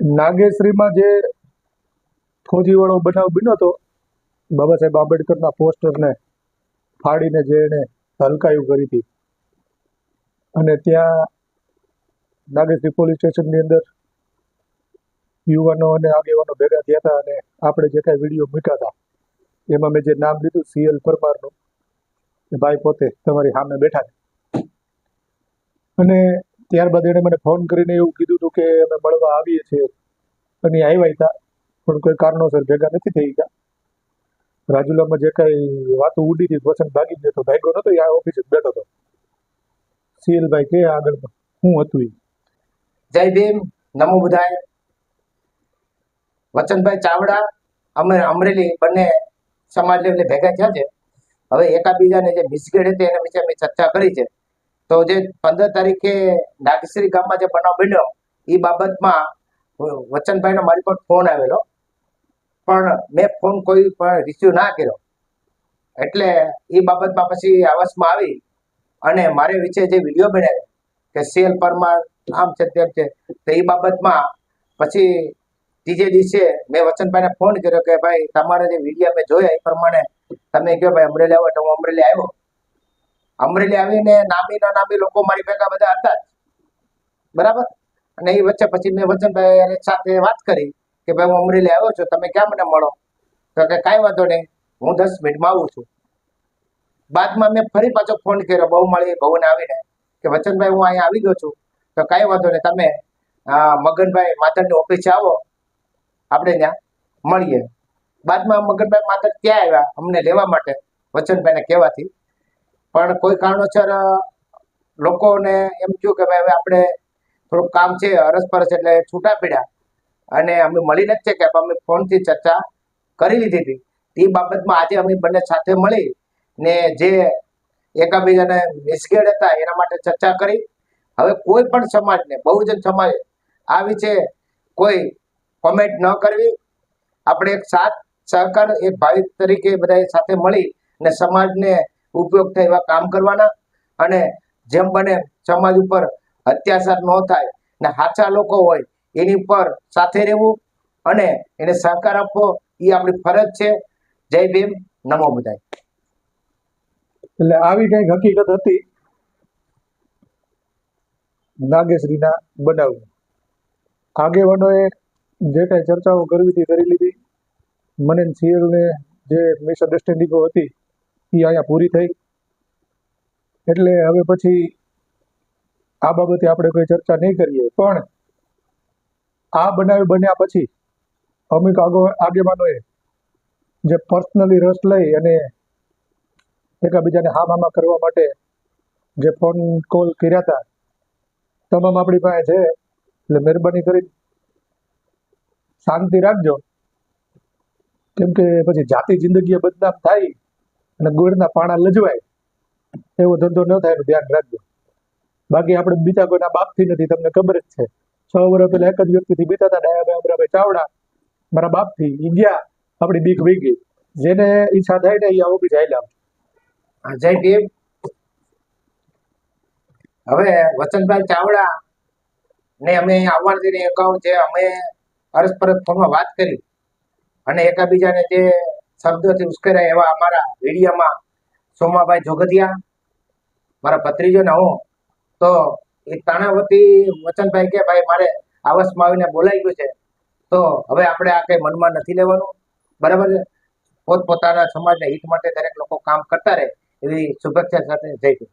નાગેશ્રીમાં જે ફોજીવાળો બનાવ બન્યો હતો, બાબા સાહેબ આંબેડકરના પોસ્ટરને ફાડીને જે એણે હલકાયું કરી હતી. અને ત્યાં નાગેશ્રી પોલીસ સ્ટેશનની અંદર યુવાનો અને આગેવાનો ભેગા થયા હતા અને આપણે જે કાંઈ વીડિયો મૂક્યા હતા, એમાં મેં જે નામ લીધું સીએલ પરમારનું ભાઈ પોતે તમારી સામે બેઠા અને ત્યારબાદ એણે મને ફોન કરીને એવું કીધું હતું કે અમે મળવા આવીએ છીએ. અને આવ્યા હતા. પણ કોઈ કારણોસર ભેગા નથી થઈ ગયા. રાજુલામાં જે કાંઈ વાતો ઉડી હતી, વસંત ભાગી ગયો તો ભાગ્યો નતો આ ઓફિસ જ બેઠો હતો. સીએલભાઈ કે આગળમાં હું હતું જય ભીમ, નમો બુધાય. વચનભાઈ ચાવડા, અમે અમરેલી બંને સમાજ લેવલે ભેગા થયા છે. હવે એકાબીજાને જે મિસગેડ હતી એના વિશે અમે ચર્ચા કરી છે. તો જે પંદર તારીખે નાગશ્રી ગામમાં જે બનાવ બન્યો એ બાબતમાં વચનભાઈનો મારી પર ફોન આવેલો. પણ મેં ફોન કોઈ પણ રિસીવ ના કર્યો. એટલે એ બાબતમાં પછી આવસમાં આવી અને મારે વિશે જે વીડિયો બનાવ્યો કે સેલ પરમાર આમ છે તેમ છે, તો એ બાબતમાં પછી ત્રીજે દિવસે મેં વચનભાઈને ફોન કર્યો કે ભાઈ, તમારા જે વીડિયો મેં જોયા એ પ્રમાણે તમે કહો ભાઈ, અમરેલી આવો તો હું અમરેલી આવ્યો. અમરેલી આવીને નામી નામી લોકો મારી ભેગા બધા હતા જ. બરાબર? અને એ વચ્ચે પછી મેં વચનભાઈ સાથે વાત કરી કે ભાઈ, હું અમરેલી આવ્યો છું, તમે ક્યાં મને મળો? તો કે કાંઈ વાંધો નહીં, હું દસ મિનિટમાં આવું છું. બાદમાં મેં ફરી પાછો ફોન કર્યો, બહુ મળી બહુને આવીને કે વચનભાઈ, હું અહીંયા આવી ગયો છું, તો કાંઈ વાંધો નહીં, તમે મગનભાઈ માતરની ઓફિસે આવો, આપણે ત્યાં મળીએ. બાદમાં મગનભાઈ માતર ક્યાં આવ્યા અમને લેવા માટે વચનભાઈને કહેવાથી પણ કોઈ કારણોસર લોકોને એમ થયું કે ભાઈ હવે આપણે થોડુંક કામ છે અરસપરસ એટલે છૂટા પડ્યા. અને અમે મળીને જ છે કે અમે ફોનથી ચર્ચા કરી લીધી હતી. એ બાબતમાં આજે અમે બંને સાથે મળી ને જે એકાબીજાને મિસગેડ હતા, એના માટે ચર્ચા કરી. હવે કોઈ પણ સમાજને, બહુજન સમાજ આ વિશે કોઈ કોમેન્ટ ન કરવી. આપણે એક સાથ, સહકાર, એક ભાવિક તરીકે બધા સાથે મળી ને સમાજને ઉપયોગ થાય એવા કામ કરવાના. અને જેમ બને સમાજ ઉપર અત્યાચાર ન થાય ને સાચા લોકો હોય એની ઉપર સાથે રહેવું અને એને સહકાર આપવો એ આપણી ફરજ છે. જય ભીમ. નમો બધાય. એટલે આવી કંઈક હકીકત હતી? નાગેશ્રીના બનાવ આગેવાનોએ જે કાંઈ ચર્ચાઓ કરવી હતી કરી લીધી. મને સીએલને જે મિસઅન્ડરસ્ટેન્ડિંગો હતી એ અહીંયા પૂરી થઈ. એટલે હવે પછી આ બાબતે આપણે કોઈ ચર્ચા નહીં કરીએ. પણ આ બનાવ બન્યા પછી અમુક આગો, આગેવાનોએ જે પર્સનલી રસ લઈ અને એકબીજાને હા મામા કરવા માટે જે ફોન કોલ કર્યા હતા, તમામ આપણી પાસે છે. એટલે મહેરબાની કરી શાંતિ રાખજો. કેમ કે પછી જાતિ જિંદગી બદનામ થાય. અને ગુળના પાણા લજવાય, એવો ધંધો ન થાય, એનું ધ્યાન રાખજો. બાકી આપણે બીજા કોઈના બાપથી નથી, તમને ખબર જ છે. છ વર્ષ પહેલા એક જ વ્યક્તિથી બીતા હતા ડાયાભાઈ અમરાભાઈ ચાવડા, મારા બાપથી એ ગયા, આપણી બીક વી ગઈ જેને ઈચ્છા થાય ને એ આવું બી જાય જય ભીમ. હવે વસંતભાઈ ચાવડા ને અમે આવવાથી અગાઉ જે અમે અરસપરસ ફોનમાં વાત કરી. અને એકાબીજાને જે શબ્દોથી ઉશ્કેરાય એવા અમારા વિડીયામાં સોમાભાઈ જોગતિયા મારા ભત્રીજો ને હું. તો એ તાણાવતી વચનભાઈ કે, ભાઈ, મારે આવસમાં આવીને બોલાઈ ગયું છે. તો હવે આપણે આ કંઈ મનમાં નથી લેવાનું. બરાબર છે? પોતપોતાના સમાજના હિત માટે દરેક લોકો કામ કરતા રહે એવી શુભેચ્છા સાથે જઈ ભીમ